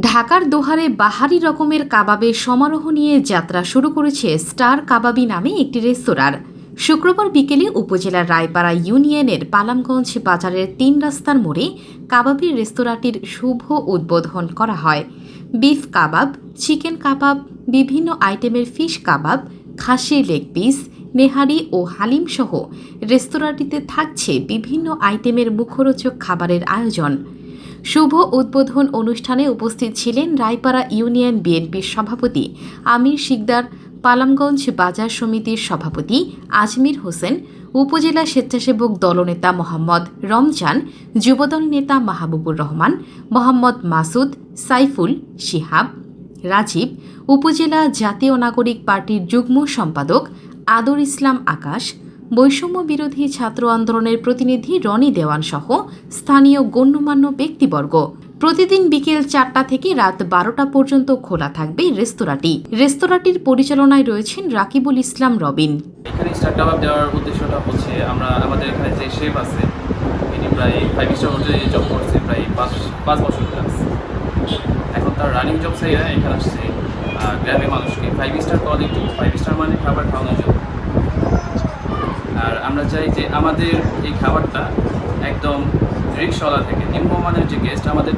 ঢাকার দোহারে বাহারি রকমের কাবাবের সমারোহ নিয়ে যাত্রা শুরু করেছে স্টার কাবাবি নামে একটি রেস্তোরাঁর। শুক্রবার বিকেলে উপজেলার রায়পাড়া ইউনিয়নের পালামগঞ্জ বাজারের তিন রাস্তার মোড়ে কাবাবি রেস্তোরাঁটির শুভ উদ্বোধন করা হয়। বিফ কাবাব, চিকেন কাবাব, বিভিন্ন আইটেমের ফিশ কাবাব, খাসির লেগ পিস, নেহারি ও হালিম সহ রেস্তোরাঁটিতে থাকছে বিভিন্ন আইটেমের মুখরোচক খাবারের আয়োজন। শুভ উদ্বোধন অনুষ্ঠানে উপস্থিত ছিলেন রায়পাড়া ইউনিয়ন বিএনপির সভাপতি আমির শিকদার, পালামগঞ্জ বাজার সমিতির সভাপতি আজমির হোসেন, উপজেলা স্বেচ্ছাসেবক দলনেতা মোহাম্মদ রমজান, যুবদল নেতা মাহবুবুর রহমান, মোহাম্মদ মাসুদ, সাইফুল, শিহাব, রাজীব, উপজেলা জাতীয় নাগরিক পার্টির যুগ্ম সম্পাদক আদর ইসলাম আকাশ বৈষম্য বিরোধী ছাত্র আন্দোলনের প্রতিনিধি রনি দেওয়ান সহ স্থানীয় গণ্যমান্য ব্যক্তিবর্গ। প্রতিদিন বিকেল চারটা থেকে রাত বারোটা পর্যন্ত খোলা থাকবে রেস্তোরাঁটি। রেস্তোরাঁটির পরিচালনায় রয়েছেন রাকিবুল ইসলাম রবিন। এখানে স্টার কাবাব দেওয়ার উদ্দেশ্যটা হচ্ছে আমরা আমাদের এখানে যে শেফ আছে তিনি প্রায় ফাইভ স্টার হোটেলে জব করছে প্রায় পাঁচ পাঁচ বছর এখন তার রানিং জব এখানে আসছে গ্রামের মানুষকে five star quality five star মানে খাবার খাওয়ানোর জন্য। আমরা চাই যে আমাদের এই খাবারটা একদম রিক্সওয়ালা থেকে, নিম্নমানের যে গেস্ট আমাদের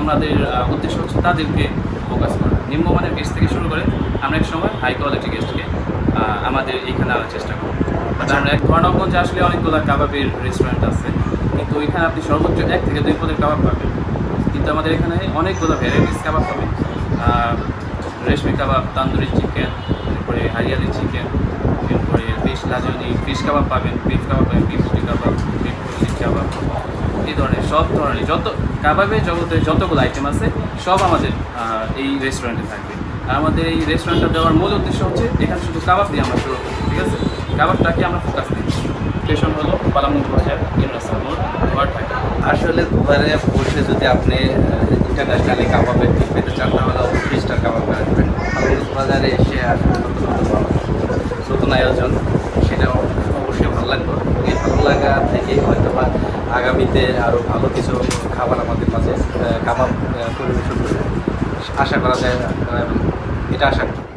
আমাদের উদ্দেশ্য হচ্ছে তাদেরকে ফোকাস করা। নিম্নমানের গেস্ট থেকে শুরু করে আমরা এক সময় হাই কোয়ালিটি গেস্টকে আমাদের এখানে আনার চেষ্টা করি বাট আমরা এক ধর্ণগঞ্জে আসলে অনেকগুলো কাবাবের রেস্টুরেন্ট আছে, কিন্তু ওইখানে আপনি সর্বোচ্চ এক থেকে দুই পদের কাবাব পাবেন। কিন্তু আমাদের এখানে অনেকগুলো ভ্যারাইটিস কাবাব পাবেন। রেশমি কাবাব, তান্দুরি চিকেন তারপরে হারিয়ালি চিকেন লাজনি ফিশ কাবাব পাবেন বিফ কাবাব পাবেন বিফ রুটি কাবাব বিফ রুটি কাবাব এই ধরনের, সব ধরনের, যত কাবাবের জগতে যতগুলো আইটেম আছে, সব আমাদের এই রেস্টুরেন্টে থাকবে। আর আমাদের এই রেস্টুরেন্টটা দেওয়ার মূল উদ্দেশ্য হচ্ছে, এখানে শুধু কাবাব দিয়ে আমরা শুরু করি ঠিক আছে? কাবাবটাকে আমরা ফোকাস দিই স্টেশন হলো পালামুখ বাজার আসলে দুবারে বসে যদি আপনি ইন্টারন্যাশনালি কাবাবের থেকে হয়তো বা আগামীতে আরও ভালো কিছু খাবার আমাদের মাঝে কামাব পরিবেশন করবে। আশা করা যায় এটা আশা করি।